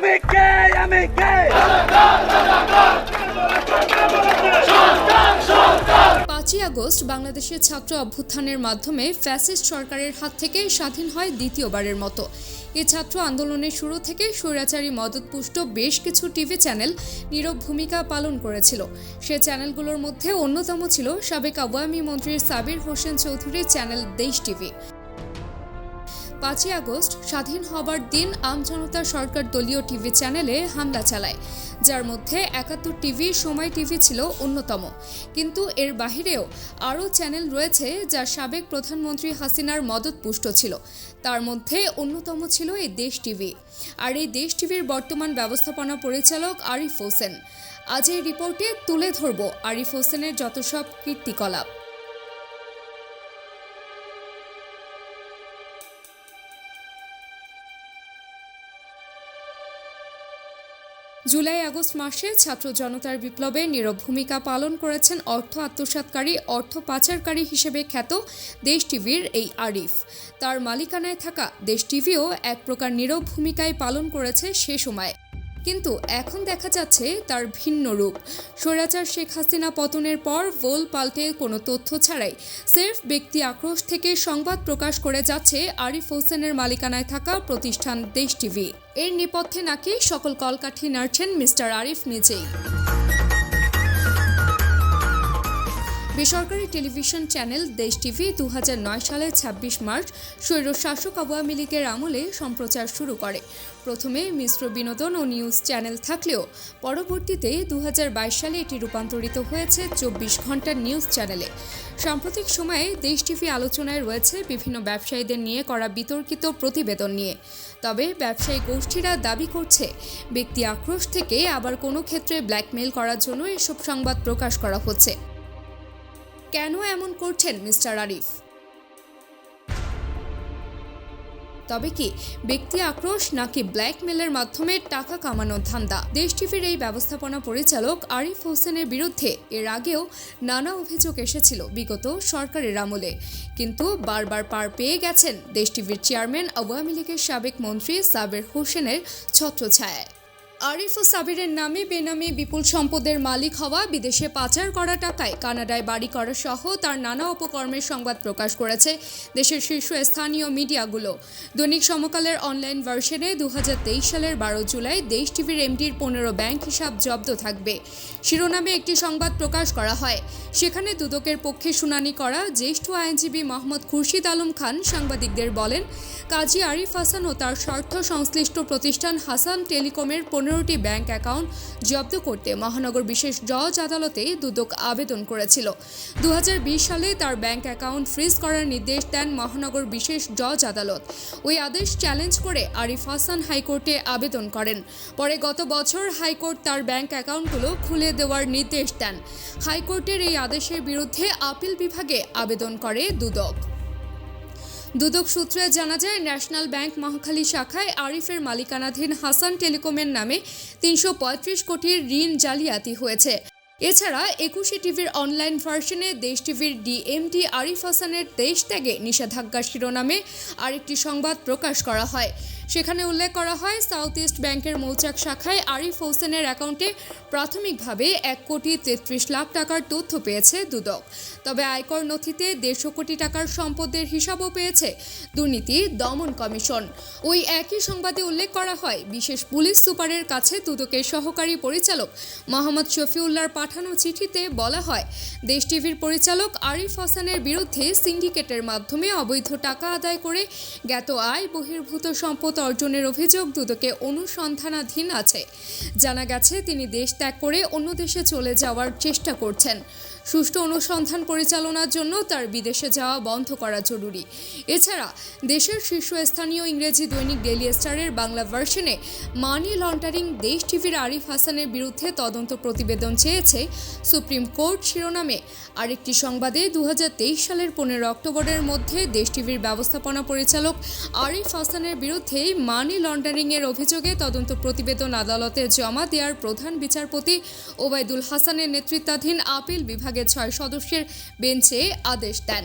আমি কে? আমি কে? পাঁচই আগস্ট বাংলাদেশের ছাত্র অভ্যুত্থানের মাধ্যমে ফ্যাসিস্ট সরকারের হাত থেকে স্বাধীন হয় দ্বিতীয়বারের মতো। এই ছাত্র আন্দোলনের শুরু থেকে স্বৈরাচারী মদতপুষ্ট বেশ কিছু টিভি চ্যানেল নীরব ভূমিকা পালন করেছিল। সে চ্যানেলগুলোর মধ্যে অন্যতম ছিল সাবেক আওয়ামী মন্ত্রী সাবির হোসেন চৌধুরীর চ্যানেল দেশ টিভি। পাঁচই আগস্ট স্বাধীন হবার দিন আমজনতা সরকার দলীয় টিভি চ্যানেলে হামলা চালায়, যার মধ্যে একাত্তর টিভি, সময় টিভি ছিল অন্যতম। কিন্তু এর বাহিরেও আরও চ্যানেল রয়েছে যা সাবেক প্রধানমন্ত্রী হাসিনার মদতপুষ্ট ছিল। তার মধ্যে অন্যতম ছিল এই দেশ টিভি। আর এই দেশ টিভির বর্তমান ব্যবস্থাপনা পরিচালক আরিফ হোসেন। আজ এই রিপোর্টে তুলে ধরব আরিফ হোসেনের যত সব কীর্তিকলাপ। জুলাই আগস্ট মাসে ছাত্র জনতার বিপ্লবে নীরব ভূমিকা পালন করেছেন অর্থ আত্মসাতকারী, অর্থ পাচারকারী হিসেবে খ্যাত দেশ টিভির এই আরিফ। তার মালিকানায় থাকা দেশ টিভিও এক প্রকার নীরব ভূমিকায় পালন করেছে সে সময়। কিন্তু এখন দেখা যাচ্ছে তার ভিন্ন রূপ। স্বৈরাচার শেখ হাসিনা পতনের পর ভোল পাল্টে কোনো তথ্য ছাড়াই সেফ ব্যক্তি আক্রোশ থেকে সংবাদ প্রকাশ করে যাচ্ছে আরিফ হোসেনের মালিকানায় থাকা প্রতিষ্ঠান দেশ টিভি। এর নেপথ্যে নাকি সকল কলকাঠি নাড়ছেন মিস্টার আরিফ নিজেই। বেসরকারি টেলিভিশন চ্যানেল দেশ টিভি দু সালের ২৬ মার্চ স্বৈর শাসক আওয়ামী লীগের আমলে সম্প্রচার শুরু করে। প্রথমে মিশ্র বিনোদন ও নিউজ চ্যানেল থাকলেও পরবর্তীতে দু হাজার বাইশ সালে এটি রূপান্তরিত হয়েছে চব্বিশ ঘণ্টার নিউজ চ্যানেলে। সাম্প্রতিক সময়ে দেশ টিভি আলোচনায় রয়েছে বিভিন্ন ব্যবসায়ীদের নিয়ে করা বিতর্কিত প্রতিবেদন নিয়ে। তবে ব্যবসায়ী গোষ্ঠীরা দাবি করছে, ব্যক্তি আক্রোশ থেকে আবার কোনো ক্ষেত্রে ব্ল্যাকমেল করার জন্য এসব সংবাদ প্রকাশ করা হচ্ছে। কেন এমন করছেন মিস্টার আরিফ? তবে কি, ব্যক্তি আক্রোশ নাকি ব্ল্যাকমেলের মাধ্যমে টাকা কামানোর ধান্দা? দেশ টিভির এই ব্যবস্থাপনা পরিচালক আরিফ হোসেনের বিরুদ্ধে এর আগেও নানা অভিযোগ এসেছিল বিগত সরকারের আমলে। কিন্তু বারবার পার পেয়ে গেছেন দেশ টিভির চেয়ারম্যান, আওয়ামী লীগের সাবেক মন্ত্রী সাবের হোসেনের ছত্রছায়ায়। আরিফ ও সাবিরের নামে বেনামে বিপুল সম্পদের মালিক হওয়া বিদেশে পাচার করা টাকায় কানাডায় বাড়ি করা সহ তার নানা অপকর্মের সংবাদ প্রকাশ করেছে দেশের শীর্ষ স্থানীয় মিডিয়াগুলো। দৈনিক সমকালের অনলাইন ভার্সনে দু হাজার তেইশ সালের বারো জুলাই দেশ টিভির এমডির পনেরো ব্যাংক হিসাব জব্দ থাকবে। শিরোনামে একটি সংবাদ প্রকাশ করা হয়। সেখানে দুদকের পক্ষে শুনানি করা জ্যেষ্ঠ আইনজীবী মোহাম্মদ খুরশিদ আলম খান সাংবাদিকদের বলেন, কাজী আরিফ হাসান ও তার স্বার্থ সংশ্লিষ্ট প্রতিষ্ঠান হাসান টেলিকমের পনেরোটি ব্যাংক অ্যাকাউন্ট জব্দ করতে মহানগর বিশেষ জজ আদালতে দুদক আবেদন করেছিল। দু হাজার বিশ সালে তার ব্যাংক অ্যাকাউন্ট ফ্রিজ করার নির্দেশ দেন মহানগর বিশেষ জজ আদালত। ওই আদেশ চ্যালেঞ্জ করে আরিফ হাসান হাইকোর্টে আবেদন করেন। পরে গত বছর হাইকোর্ট তার ব্যাংক অ্যাকাউন্টগুলো খুলে দেওয়ার নির্দেশ দেন। হাইকোর্টের এই আদেশের বিরুদ্ধে আপিল বিভাগে আবেদন করে দুদক। দুদক সূত্রে জানা যায়, ন্যাশনাল ব্যাংক মহাখালী শাখায় আরিফের মালিকানাধীন হাসান টেলিকমের নামে তিনশো পঁয়ত্রিশ কোটির ঋণ জালিয়াতি হয়েছে। এছাড়া একুশে টিভির অনলাইন ভার্সনে দেশ টিভির ডিএমটি আরিফ হাসানের দেশ ত্যাগে নিষেধাজ্ঞা শিরোনামে আরেকটি সংবাদ প্রকাশ করা হয়। সেখানে উল্লেখ করা হয়, সাউথ ইস্ট ব্যাংকের মৌচাক শাখায় আরিফ হোসেনের অ্যাকাউন্টে প্রাথমিকভাবে এক কোটি তেত্রিশ লাখ টাকার তথ্য পেয়েছে দুদক। তবে আয়কর নথিতে দেড়শো কোটি টাকার সম্পদের হিসাবও পেয়েছে দুর্নীতি দমন কমিশন। ওই একই সংবাদে উল্লেখ করা হয়, বিশেষ পুলিশ সুপারের কাছে দুদকের সহকারী পরিচালক মোহাম্মদ শফিউল্লাহর পাঠানো চিঠিতে বলা হয়, দেশ টিভির পরিচালক আরিফ হাসানের বিরুদ্ধে সিন্ডিকেটের মাধ্যমে অবৈধ টাকা আদায় করে জ্ঞাত আয় বহির্ভূত সম্পদ অর্জনের অভিযোগ দুদকে অনুসন্ধানাধীন আছে। জানা গেছে, তিনি দেশ ত্যাগ করে অন্য দেশে চলে যাওয়ার চেষ্টা করছেন। সুষ্ঠু অনুসন্ধান পরিচালনার জন্য তার বিদেশে যাওয়া বন্ধ করা জরুরি। এছাড়া দেশের শীর্ষস্থানীয় ইংরেজি দৈনিক ডেলি স্টারের বাংলা ভার্সনে মানি লন্ডারিং দেশ টিভির আরিফ হাসানের বিরুদ্ধে তদন্ত প্রতিবেদন চেয়েছে সুপ্রিম কোর্ট শিরোনামে। আরেকটি সংবাদে দু হাজার তেইশ সালের পনেরো অক্টোবরের মধ্যে দেশ টিভির ব্যবস্থাপনা পরিচালক আরিফ হাসানের বিরুদ্ধে মানি লন্ডারিংয়ের অভিযোগে তদন্ত প্রতিবেদন আদালতে জমা দেওয়ার প্রধান বিচারপতি ওবায়দুল হাসানের নেতৃত্বাধীন আপিল বিভাগের বিভাগের ছয় সদস্যের বেঞ্চে আদেশ দেন।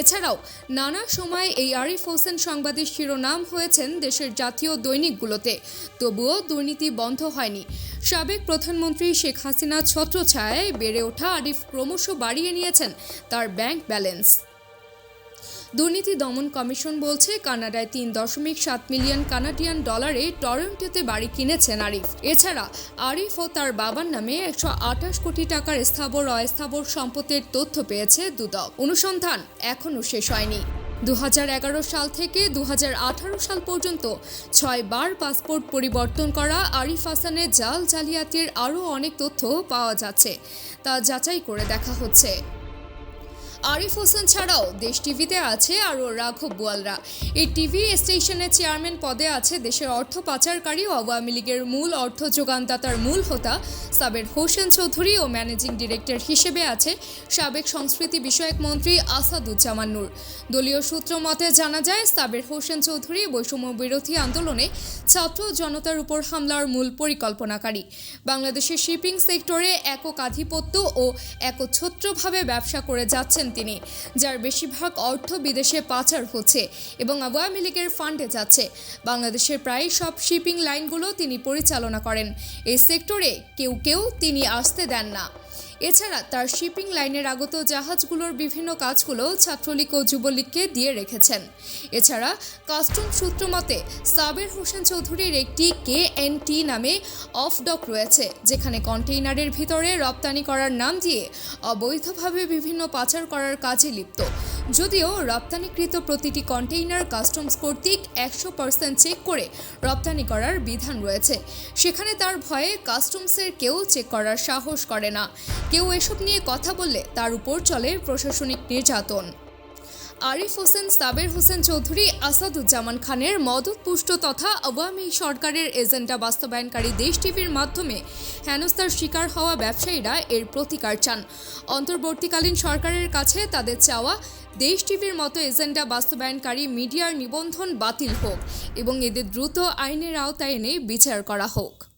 এছাড়াও, নানা সময় এই আরিফ হোসেন সংবাদের শিরোনাম হয়েছেন দেশের জাতীয় দৈনিকগুলোতে। তবুও দুর্নীতি বন্ধ হয়নি। সাবেক প্রধানমন্ত্রী শেখ হাসিনা ছত্রছায়ায় বেড়ে ওঠা আরিফ ক্রমশ বাড়িয়ে নিয়েছেন তার ব্যাংক ব্যালেন্স। দুর্নীতি দমন কমিশন বলছে, কানাডায় তিন দশমিক সাত মিলিয়ন কানাডিয়ান ডলারে টরন্টোতে বাড়ি কিনেছেন আরিফ। এছাড়া, আরিফ ও তার বাবার নামে একশো আঠাশ কোটি টাকার স্থাবর, অস্থাবর সম্পত্তির তথ্য পেয়েছে দুদক। অনুসন্ধান এখনও শেষ হয়নি। দু হাজার এগারো সাল থেকে দু হাজার আঠারো সাল পর্যন্ত ছয় বার পাসপোর্ট পরিবর্তন করা আরিফ হাসানের জাল জালিয়াতির আরও অনেক তথ্য পাওয়া যাচ্ছে, তা যাচাই করে দেখা হচ্ছে। আরিফ হোসেন ছাড়াও দেশ টিভিতে আছে আরও রাঘব বোয়ালরা। এই টিভি স্টেশনের চেয়ারম্যান পদে আছে দেশের অর্থ পাচারকারী ও আওয়ামী লীগের মূল অর্থ যোগানদাতার মূল হোতা সাবের হোসেন চৌধুরী ও ম্যানেজিং ডিরেক্টর হিসেবে আছে সাবেক সংস্কৃতি বিষয়ক মন্ত্রী আসাদুজ্জামান নূর। দলীয় সূত্র মতে জানা যায় সাবের হোসেন চৌধুরী বৈষম্য বিরোধী আন্দোলনে ছাত্র জনতার উপর হামলার মূল পরিকল্পনাকারী। বাংলাদেশের শিপিং সেক্টরে একক আধিপত্য ও একচ্ছত্রভাবে ব্যবসা করে যাচ্ছেন তিনি, যার বেশিরভাগ অর্থ বিদেশে পাচার হচ্ছে এবং আওয়ামী লীগের ফান্ডে যাচ্ছে। বাংলাদেশের প্রায় সব শিপিং লাইনগুলো তিনি পরিচালনা করেন। এই সেক্টরে কেউ কেউ তিনি আসতে দেন না। এছাড়া তার শিপিং লাইনের আগত জাহাজগুলোর বিভিন্ন কাজগুলো ছাত্রলীগ ও যুবলীগকে দিয়ে রেখেছেন। এছাড়া কাস্টম সূত্র মতে, সাবের হোসেন চৌধুরীর একটি কে এন টি নামে অফ ডক রয়েছে, যেখানে কন্টেইনারের ভিতরে রপ্তানি করার নাম দিয়ে অবৈধভাবে বিভিন্ন পাচার করার কাজে লিপ্ত। যদিও রপ্তানিকৃত প্রতিটি কন্টেইনার কাস্টমস কর্তৃক একশো পার্সেন্ট চেক করে রপ্তানি করার বিধান রয়েছে। সেখানে তার ভয়ে কাস্টমসের কেউ চেক করার সাহস করে না। কেউ এসব নিয়ে কথা বললে তার উপর চলে প্রশাসনিক নির্যাতন। আরিফ হোসেন, সাবের হোসেন চৌধুরী, আসাদুজ্জামান খানের মদতপুষ্ট তথা আওয়ামী সরকারের এজেন্ডা বাস্তবায়নকারী দেশ টিভির মাধ্যমে হেনস্থার শিকার হওয়া ব্যবসায়ীরা এর প্রতিকার চান। অন্তর্বর্তীকালীন সরকারের কাছে তাদের চাওয়া দেশ টিভির মতো এজেন্ডা বাস্তবায়নকারী মিডিয়ার নিবন্ধন বাতিল হোক এবং এদের দ্রুত আইনের আওতায় এনে বিচার করা হোক।